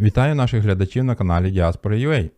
Вітаю наших глядачів на каналі Діаспора.ua.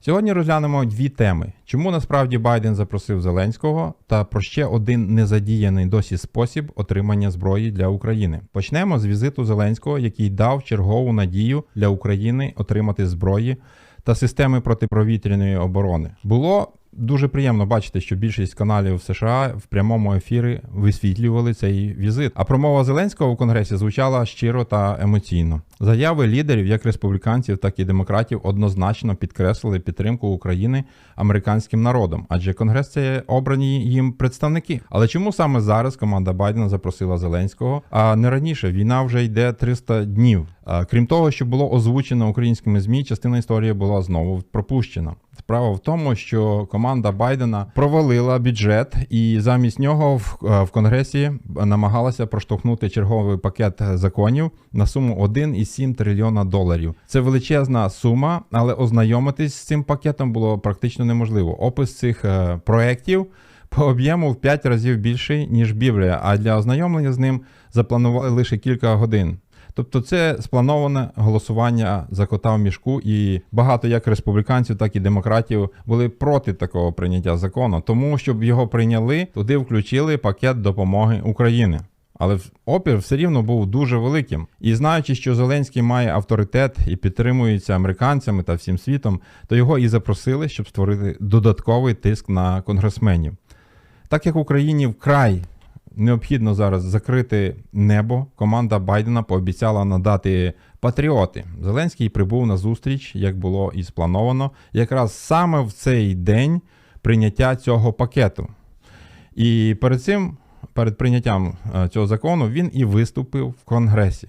Сьогодні розглянемо дві теми: чому насправді Байден запросив Зеленського та про ще один незадіяний досі спосіб отримання зброї для України. Почнемо з візиту Зеленського, який дав чергову надію для України отримати зброї та системи протиповітряної оборони. Було дуже приємно бачити, що більшість каналів США в прямому ефірі висвітлювали цей візит. А промова Зеленського у конгресі звучала щиро та емоційно. Заяви лідерів, як республіканців, так і демократів, однозначно підкреслили підтримку України американським народом, адже конгрес це обрані їм представники. Але чому саме зараз команда Байдена запросила Зеленського? А не раніше війна вже йде 300 днів. Крім того, що було озвучено українськими змі, частина історії була знову пропущена. Справа в тому, що команда Байдена провалила бюджет, і замість нього в, е, в конгресі намагалася проштовхнути черговий пакет законів на суму 1,7 трильйона доларів. Це величезна сума, але ознайомитись з цим пакетом було практично неможливо. Опис цих е, проєктів по об'єму в 5 разів більший ніж Біблія. А для ознайомлення з ним запланували лише кілька годин. Тобто це сплановане голосування за кота в мішку, і багато як республіканців, так і демократів були проти такого прийняття закону. Тому щоб його прийняли, туди включили пакет допомоги України. Але опір все рівно був дуже великим. І знаючи, що Зеленський має авторитет і підтримується американцями та всім світом, то його і запросили, щоб створити додатковий тиск на конгресменів. Так як Україні вкрай необхідно зараз закрити небо. Команда Байдена пообіцяла надати патріоти. Зеленський прибув на зустріч, як було і сплановано, якраз саме в цей день прийняття цього пакету. І перед цим, перед прийняттям е, цього закону, він і виступив в Конгресі.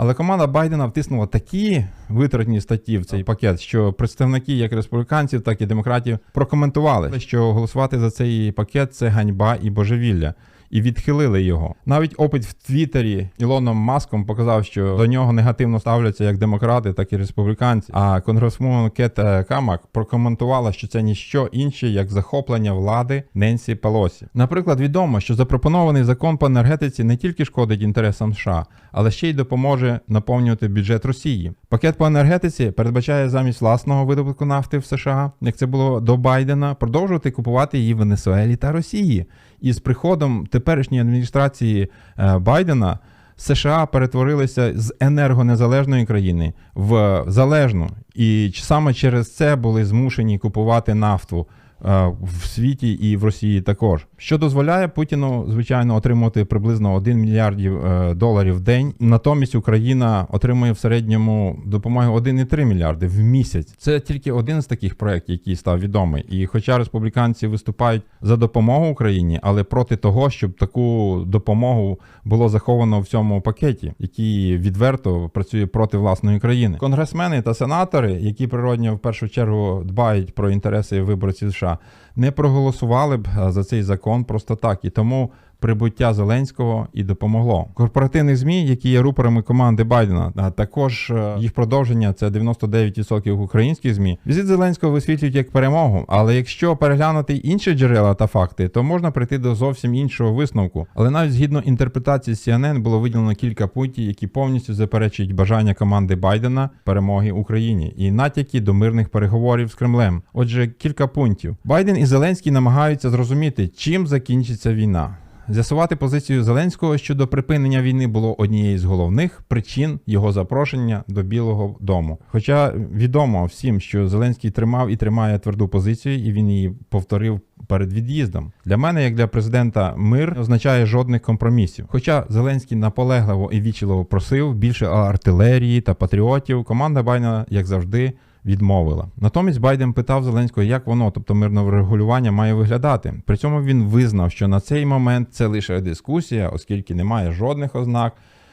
Але команда Байдена втиснула такі витратні статті в цей пакет, що представники як республіканців, так і демократів прокоментували, що голосувати за цей пакет це ганьба і божевілля. І відхилили його. Навіть опит в Твіттері Ілоном Маском показав, що до нього негативно ставляться як демократи, так і республіканці. А конгресмен Кет Камак прокоментувала, що це ніщо інше, як захоплення влади Ненсі Пелосі. Наприклад, відомо, що запропонований закон по енергетиці не тільки шкодить інтересам США, але ще й допоможе наповнювати бюджет Росії. Пакет по енергетиці передбачає замість власного видобутку нафти в США, як це було до Байдена, продовжувати купувати її в Венесуелі та Росії. І з приходом теперішньої адміністрації е, Байдена США перетворилися з енергонезалежної країни в залежну, і саме через це були змушені купувати нафту. Е, В світі і в Росії також, що дозволяє Путіну, звичайно, отримувати приблизно 1 мільярдів е, доларів в день. Натомість Україна отримує в середньому допомоги 1,3 мільярди в місяць. Це тільки один з таких проєктів, який став відомий. І хоча республіканці виступають за допомогу Україні, але проти того, щоб таку допомогу було заховано в цьому пакеті, який відверто працює проти власної країни. Конгресмени та сенатори, які природньо в першу чергу дбають про інтереси виборців США, не проголосували б е, за цей закон просто так. І тому прибуття Зеленського і допомогло. Корпоративних змі, які є рупорами команди Байдена, а також е, їх продовження це 99% українських змі. Візит Зеленського висвітлюють як перемогу. Але якщо переглянути інші джерела та факти, то можна прийти до зовсім іншого висновку. Але навіть згідно інтерпретації CNN було виділено кілька пунктів, які повністю заперечують бажання команди Байдена перемоги Україні і натяки до мирних переговорів з Кремлем. Отже, кілька пунктів. Байден і Зеленський намагаються зрозуміти, чим закінчиться війна. З'ясувати позицію Зеленського щодо припинення війни було однією з головних причин його запрошення до Білого Дому. Хоча відомо всім, що Зеленський тримав і тримає тверду позицію, і він її повторив перед від'їздом. Для мене, як для президента, мир не означає жодних компромісів. Хоча Зеленський наполегливо і вічливо просив більше артилерії та патріотів, команда Байдена, як завжди, відмовила. Натомість Байден питав Зеленського, як воно, тобто мирне врегулювання, має виглядати. При цьому він визнав, що на цей момент це лише дискусія, оскільки немає жодних ознак,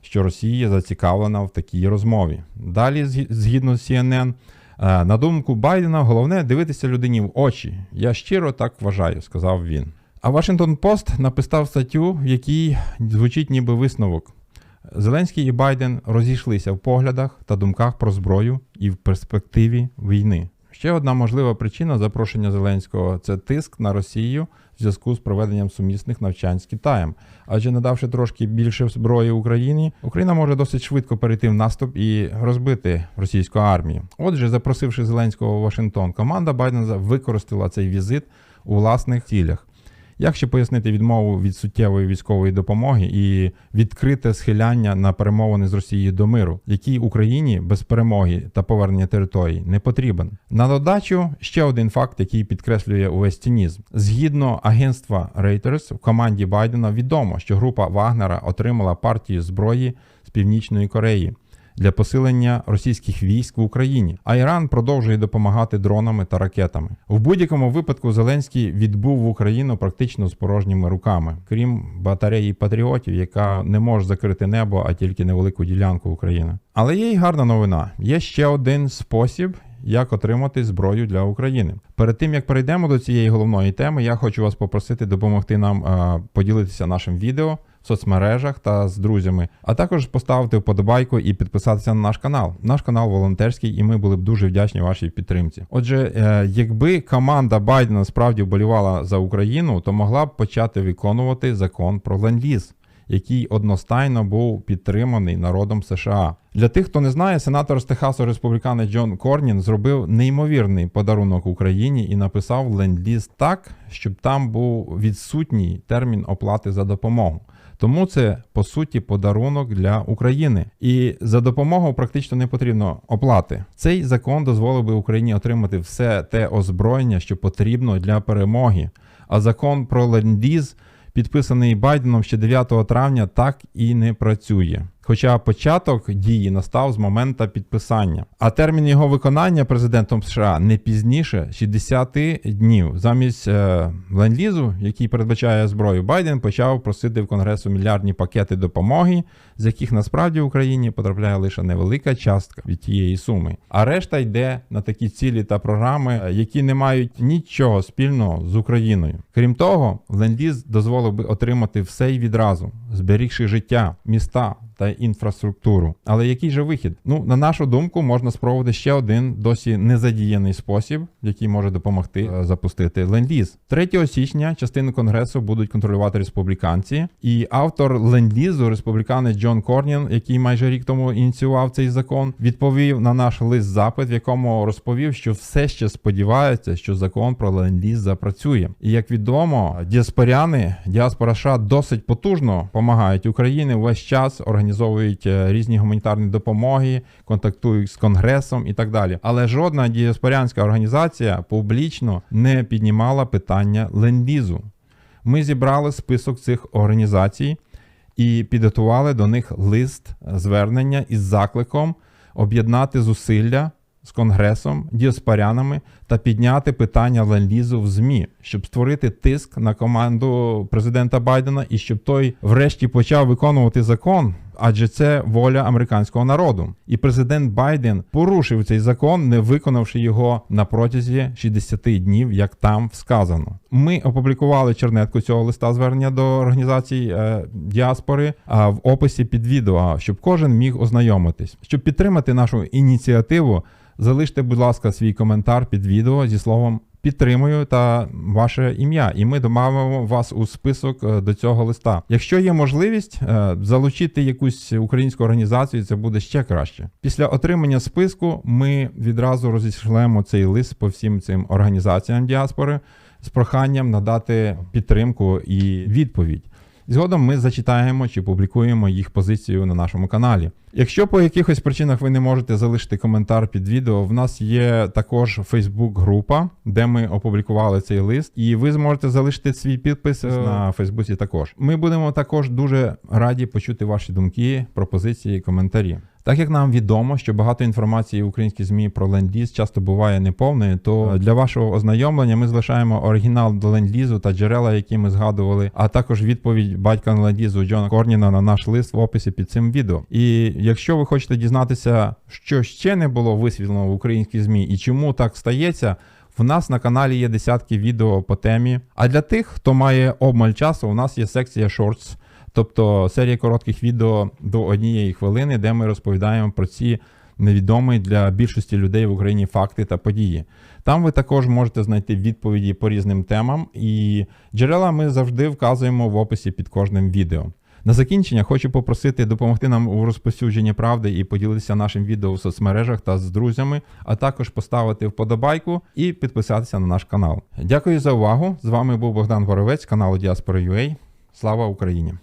що Росія зацікавлена в такій розмові. Далі, згідно з CNN, е, на думку Байдена, головне дивитися людині в очі. Я щиро так вважаю, сказав він. А Washington Post написав статтю, в якій звучить ніби висновок. Зеленський і Байден розійшлися в поглядах та думках про зброю і в перспективі війни. Ще одна можлива причина запрошення Зеленського це тиск на Росію в зв'язку з проведенням сумісних навчань з Китаєм. Адже надавши трошки більше зброї Україні, Україна може досить швидко перейти в наступ і розбити російську армію. Отже, запросивши Зеленського в Вашингтон, команда Байдена використала цей візит у власних цілях. Як ще пояснити відмову від суттєвої військової допомоги і відкрите схиляння на перемовини з Росією до миру, який Україні без перемоги та повернення територій не потрібен? На додачу ще один факт, який підкреслює увесь цинізм. Згідно агентства Reuters, в команді Байдена відомо, що група Вагнера отримала партію зброї з Північної Кореї для посилення російських військ в Україні, а Іран продовжує допомагати дронами та ракетами. В будь-якому випадку Зеленський відбув в Україну практично з порожніми руками, крім батареї патріотів, яка не може закрити небо, а тільки невелику ділянку України. Але є й гарна новина: є ще один спосіб. Як отримати зброю для України перед тим як перейдемо до цієї головної теми, я хочу вас попросити допомогти нам а, поділитися нашим відео соцмережах та з друзями, а також поставити вподобайку і підписатися на наш канал. Наш канал волонтерський, і ми були б дуже вдячні вашій підтримці. Отже, е, якби команда Байдена справді вболівала за Україну, то могла б почати виконувати закон про ленд-ліз, який одностайно був підтриманий народом США. Для тих, хто не знає, сенатор з Техасу республіканець Джон Корнін зробив неймовірний подарунок Україні і написав ленд-ліз так, щоб там був відсутній термін оплати за допомогу. Тому це по суті подарунок для України, і за допомогою практично не потрібно оплати. Цей закон дозволив би Україні отримати все те озброєння, що потрібно для перемоги. А закон про ленд-ліз, підписаний Байденом ще 9 травня, так і не працює. Хоча початок дії настав з моменту підписання, а термін його виконання президентом США не пізніше 60 днів. Замість е, ленд-лізу, який передбачає зброю, Байден почав просити в Конгресу мільярдні пакети допомоги, з яких насправді в Україні потрапляє лише невелика частка від тієї суми. А решта йде на такі цілі та програми, які не мають нічого спільного з Україною. Крім того, ленд-ліз дозволив би отримати все й відразу, зберігши життя, міста та інфраструктуру. Але який же вихід? Ну, на нашу думку, можна спробувати ще один досі незадіяний спосіб, який може допомогти е, запустити ленд-ліз. 3 січня частину конгресу будуть контролювати республіканці, і автор ленд-лізу, республіканець Джон Корнін, який майже рік тому ініціював цей закон, відповів на наш лист запит, в якому розповів, що все ще сподівається, що закон про ленд-ліз запрацює. І як відомо, діаспоряни, діаспора США досить потужно допомагають Україні весь час організовують е, різні гуманітарні допомоги, контактують з конгресом і так далі. Але жодна діаспорянська організація публічно не піднімала питання ленд-лізу. Ми зібрали список цих організацій і підготували до них лист звернення із закликом об'єднати зусилля з конгресом, діаспорянами та підняти питання ленд-лізу в ЗМІ, щоб створити тиск на команду президента Байдена і щоб той, врешті, почав виконувати закон. Адже це воля американського народу, і президент Байден порушив цей закон, не виконавши його на протязі 60 днів, як там сказано. Ми опублікували чернетку цього листа звернення до організацій е, діаспори а в описі під відео, щоб кожен міг ознайомитись, щоб підтримати нашу ініціативу. Залиште, будь ласка, свій коментар під відео зі словом підтримую та ваше ім'я, і ми домовимо вас у список е, до цього листа. Якщо є можливість е, залучити якусь українську організацію, це буде ще краще. Після отримання списку ми відразу розійшлемо цей лист по всім цим організаціям діаспори з проханням надати підтримку і відповідь. Згодом ми зачитаємо чи публікуємо їх позицію на нашому каналі. Якщо по якихось причинах ви не можете залишити коментар під відео, в нас є також Фейсбук-група, де ми опублікували цей лист, і ви зможете залишити свій підпис на Фейсбуці. Також ми будемо також дуже раді почути ваші думки, пропозиції, коментарі. Так як нам відомо, що багато інформації в українській змі про ленд-ліз часто буває неповною, то для вашого ознайомлення ми залишаємо оригінал до ленд-лізу та джерела, які ми згадували, а також відповідь батька ленд-лізу Джона Корніна на наш лист в описі під цим відео. І якщо ви хочете дізнатися, що ще не було висвітлено в українській змі і чому так стається. В нас на каналі є десятки відео по темі. А для тих, хто має обмаль часу, у нас є секція Shorts, тобто серія коротких відео до однієї хвилини, де ми розповідаємо про ці невідомі для більшості людей в Україні факти та події. Там ви також можете знайти відповіді по різним темам, і джерела ми завжди вказуємо в описі під кожним відео. На закінчення хочу попросити допомогти нам у розповсюдженні правди і поділитися нашим відео в соцмережах та з друзями, а також поставити вподобайку і підписатися на наш канал. Дякую за увагу! З вами був Богдан Воровець, каналу Діаспора.ua. Слава Україні!